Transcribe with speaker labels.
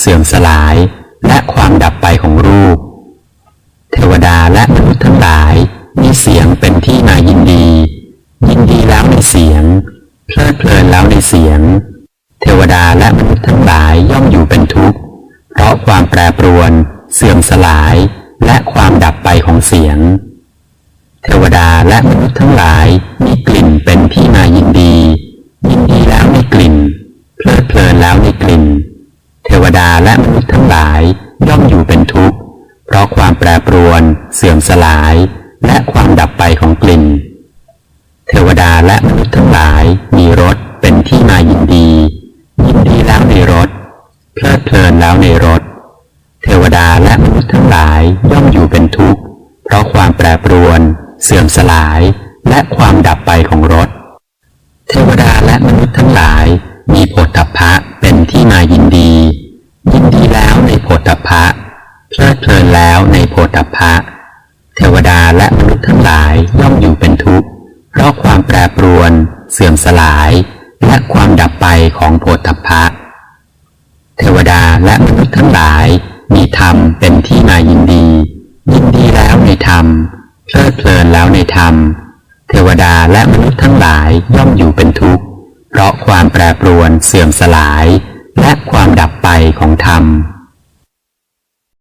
Speaker 1: เสื่อมสลายและความดับไปของรูป เทวดาและมนุษย์ทั้งหลายมีเสียงเป็นที่มายินดี ยินดีแล้วในเสียง เพลิดเพลินแล้วในเสียง เทวดาและมนุษย์ทั้งหลายย่อมอยู่เป็นทุกข์ เพราะความแปรปรวน เสื่อมสลาย และความดับไปของเสียง เทวดาและมนุษย์ ราะความแปรปรวน เสื่อมสลาย และความดับไปของกลิ่น เทวดาและมนุษย์ทั้งหลายมีรสเป็นที่มายินดี ยินดีแล้วในรสเพลิดเพลินแล้วในรสเทวดาและมนุษย์ทั้งหลายย่อมอยู่เป็นทุกข์เพราะความแปรปรวน เสื่อมสลาย และความดับไปของรสเทวดาและมนุษย์ทั้งหลายมีโผฏฐัพะเป็นที่มายินดี ยินดีแล้วในโผฏฐัพพะ สื่อมสลายและความดับไปของโพธพะ เทวดาและมนุษย์ทั้งหลายมีธรรมเป็นที่มายินดี ยินดีแล้วในธรรมเพลิดเพลินแล้วในธรรม เทวดาและมนุษย์ทั้งหลายย่อมอยู่เป็นทุกข์ เพราะความแปรปรวนเสื่อมสลาย และความ